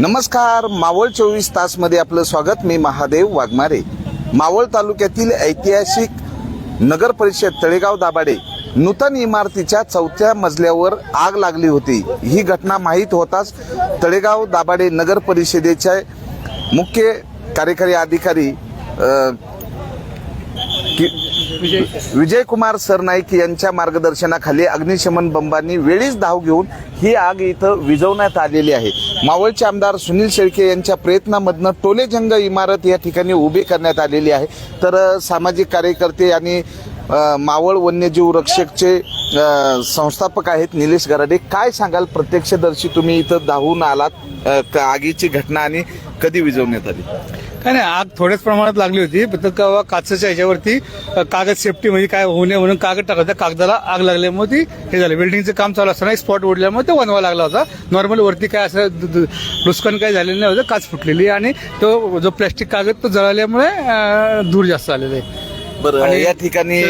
नमस्कार मावळ चोवीस तासमध्ये आपलं स्वागत. मी महादेव वाघमारे. मावळ तालुक्यातील ऐतिहासिक नगर परिषद तळेगाव दाभाडे नूतन इमारतीच्या चौथ्या मजल्यावर आग लागली होती. ही घटना माहीत होताच तळेगाव दाभाडे नगर परिषदेचे मुख्य कार्यकारी अधिकारी की विजय कुमार सरनाईक यांच्या मार्गदर्शनाखाली अग्निशमन बंबांनी वेळीच धाव घेऊन ही आग इथं विझवण्यात आलेली आहे. मावळचे आमदार सुनील शेळके यांच्या प्रयत्नामधनं टोलेजंग इमारत या ठिकाणी उभी करण्यात आलेली आहे. तर सामाजिक कार्यकर्ते आणि मावळ वन्यजीव रक्षकचे संस्थापक आहेत निलेश गराडे. काय सांगाल? प्रत्यक्षदर्शी तुम्ही इथं धावून आलात आगीची घटना आणि कधी विझवण्यात आली? काय नाही आग थोड्याच प्रमाणात लागली होती. तेव्हा काचेच्या ह्याच्यावरती कागद सेफ्टी म्हणजे काय होऊ नये म्हणून कागद टाकला कागदाला आग लागल्यामुळे ती हे झालं. वेल्डिंगचं काम चालू असताना एक स्पॉट ओढल्यामुळे ते वनवा लागला होता. नॉर्मल वरती काय असं नुकसान काय झालेलं नाही होतं. काच फुटलेली आणि तो जो प्लॅस्टिक कागद तो जळाल्यामुळे धूर जास्त आलेले आहे. बरं या ठिकाणी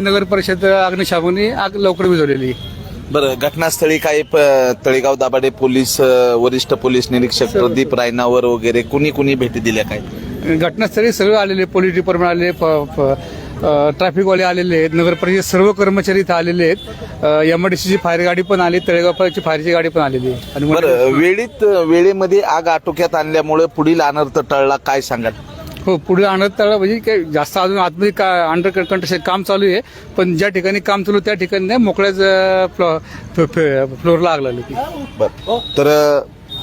नगर परिषद अग्निशामनी आग लवकर विझवलेली बरं घटनास्थळी काही प- तळेगाव दाभाडे पोलीस अ, वरिष्ठ पोलीस निरीक्षक प्रदीप रायनावर वगैरे कुणी कुणी भेटी दिल्या काय? घटनास्थळी सगळे आलेले पोलीस डिपार्टमेंट आले ट्रॅफिकवाले आलेले आहेत नगर परिषद सर्व कर्मचारी इथं आलेले आहेत. एमआयडीसीची फायर गाडी पण आली तळेगावची फायरची गाडी पण आलेली आहे. आणि बरं वेळीत वेळेमध्ये आग आटोक्यात आणल्यामुळे पुढील अनर्थ टळला काय सांगाल? हो पुढे आणत तळ म्हणजे काही जास्त अजून आतमध्ये का अंडर कंट्रक्शन काम चालू आहे. पण ज्या ठिकाणी काम चालू त्या ठिकाणी नाही मोकळ्याच फ्लोअर लागला तर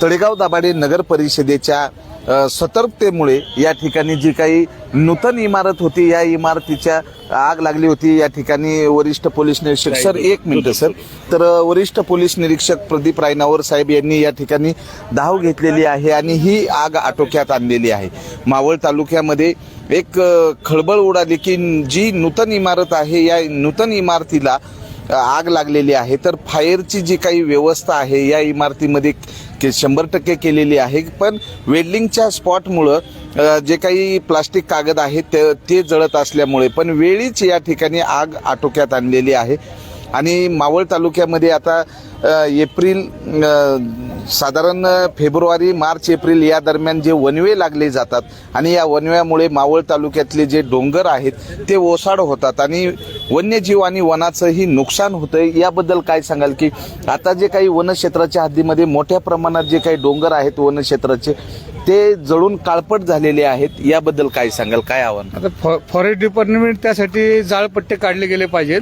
तळेगाव दाभाडे नगर परिषदेच्या सतर्कतेमुळे या ठिकाणी जी काही नूतन इमारत होती या इमारतीच्या आग लागली होती या ठिकाणी वरिष्ठ पोलीस निरीक्षक सर एक मिनिट सर. तर वरिष्ठ पोलीस निरीक्षक प्रदीप रायनावर साहेब यांनी या ठिकाणी धाव घेतलेली आहे आणि ही आग आटोक्यात आणलेली आहे. मावळ तालुक्यामध्ये एक खळबळ उडाली की जी नूतन इमारत आहे या नूतन इमारतीला आग लागलेली आहे. तर फायरची जी काही व्यवस्था आहे या इमारतीमध्ये के- शंभर टक्के केलेली आहे. पण वेल्डिंगच्या स्पॉटमुळं जे काही प्लास्टिक कागद आहे ते- ते जळत असल्यामुळे पण वेळीच या ठिकाणी आग आटोक्यात आणलेली आहे. आणि मावळ तालुक्यामध्ये आता एप्रिल साधारण फेब्रुवारी मार्च एप्रिल या दरम्यान जे वनवे लागले जातात आणि या वनव्यामुळे मावळ तालुक्यातले जे डोंगर आहेत ते ओसाड होतात आणि वन्यजीव आणि वनाचंही नुकसान होतं याबद्दल काय सांगाल की आता जे काही वनक्षेत्राच्या हद्दीमध्ये मोठ्या प्रमाणात जे काही डोंगर आहेत वनक्षेत्राचे ते जळून काळपट झालेले आहेत याबद्दल काय सांगाल काय आव्हान? आता फॉरेस्ट डिपार्टमेंट त्यासाठी जाळपट्टे काढले गेले पाहिजेत.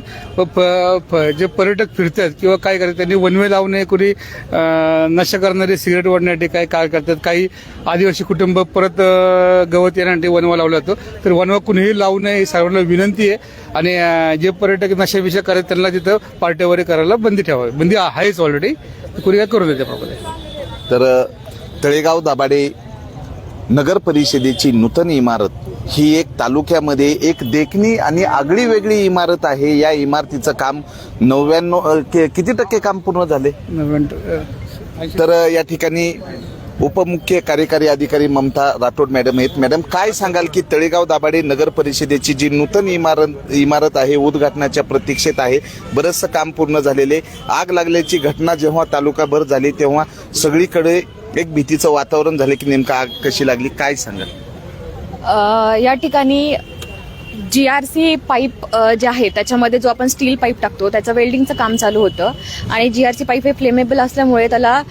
जे पर्यटक फिरतात किंवा काय करतात त्यांनी वनवे लावू नये कुणी नशा करणारे सिगरेट ओढण्यासाठी काय काय करतात. काही आदिवासी कुटुंब परत गवत येण्यासाठी वनवा लावला जातो. तर वनवा कुणीही लावू नये ही सर्वांना विनंती आहे. आणि जे पर्यटक नशाविषय करतात त्यांना तिथं पार्टी वगैरे करायला बंदी ठेवावी. बंदी आहेच ऑलरेडी कुणी काय करू नये त्याप्रमाणे. तर तळेगाव दाभाडे नगर परिषदेची नूतन इमारत ही एक तालुक्यामध्ये एक देखणी आणि आगळी वेगळी इमारत आहे. या इमारतीचं काम नव्याण्णव किती टक्के काम पूर्ण झाले? तर या ठिकाणी उपमुख्य कार्यकारी अधिकारी ममता राठोड मॅडम आहेत. मॅडम काय सांगाल की तळेगाव दाभाडे नगर परिषदेची जी नूतन इमारत इमारत आहे उद्घाटनाच्या प्रतीक्षेत आहे बरंचसं काम पूर्ण झालेले आग लागल्याची घटना जेव्हा तालुकाभर झाली तेव्हा सगळीकडे एक भीतीचं वातावरण झालं की नेमकं आग कशी लागली? काय सांगाल? या ठिकाणी जी आर सी पाईप जे आहे त्याच्यामध्ये जो आपण स्टील पाईप टाकतो त्याचं वेल्डिंगचं काम चालू होतं. आणि जी आर सी पाईप हे फ्लेमेबल असल्यामुळे त्याला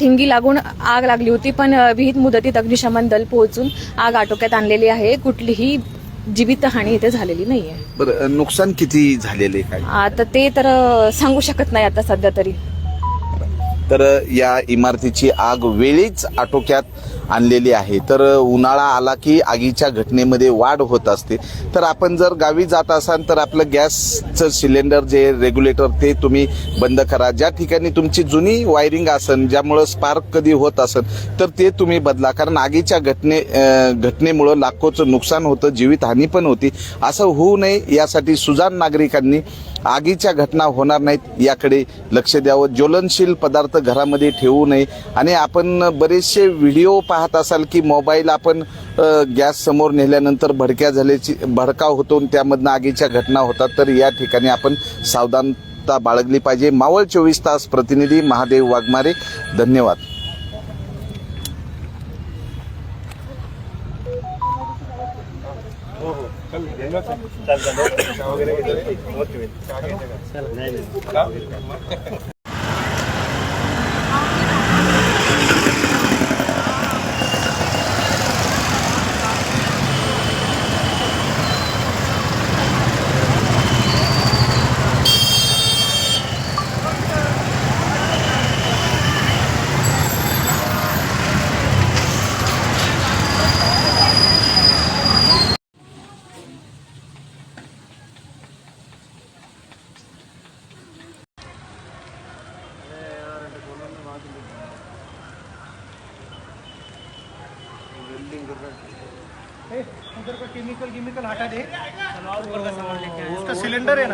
ठिंगी लागून आग लागली होती पण विहित मुदतीत अग्निशमन दल पोहोचून आग आटोक्यात आणलेली आहे. कुठलीही जीवितहानी इथे झालेली नाहीये. बरं नुकसान किती झालेले आता ते तर सांगू शकत नाही आता सध्या तरी. तर या इमारतीची आग वेळीच आटोक्यात आणलेली आहे. तर उन्हाळा आला की आगीच्या घटनेमध्ये वाढ होत असते. तर आपण जर गावी जात असाल तर आपलं गॅसचं सिलेंडर जे रेग्युलेटर ते तुम्ही बंद करा. ज्या ठिकाणी तुमची जुनी वायरिंग असन ज्यामुळं स्पार्क कधी होत असन तर ते तुम्ही बदला. कारण आगीच्या घटने घटनेमुळं लाखोचं नुकसान होतं जीवितहानी पण होती. असं होऊ नये यासाठी सुजाण नागरिकांनी आगीच्या घटना होणार नाहीत याकडे लक्ष द्यावं. ज्वलनशील पदार्थ घरामध्ये ठेवू नये. आणि आपण बरेचसे व्हिडिओ पाहत असाल की मोबाईल आपण गॅस समोर नेल्यानंतर भडक्या झाल्याची भडकाव होतो आणि त्यामधनं आगीच्या घटना होतात. तर या ठिकाणी आपण सावधानता बाळगली पाहिजे. मावळ चोवीस तास प्रतिनिधी महादेव वाघमारे. धन्यवाद. चालतं ओके उधर का केमिकल केमिकल हटा दे. उसका सिलेंडर है ना.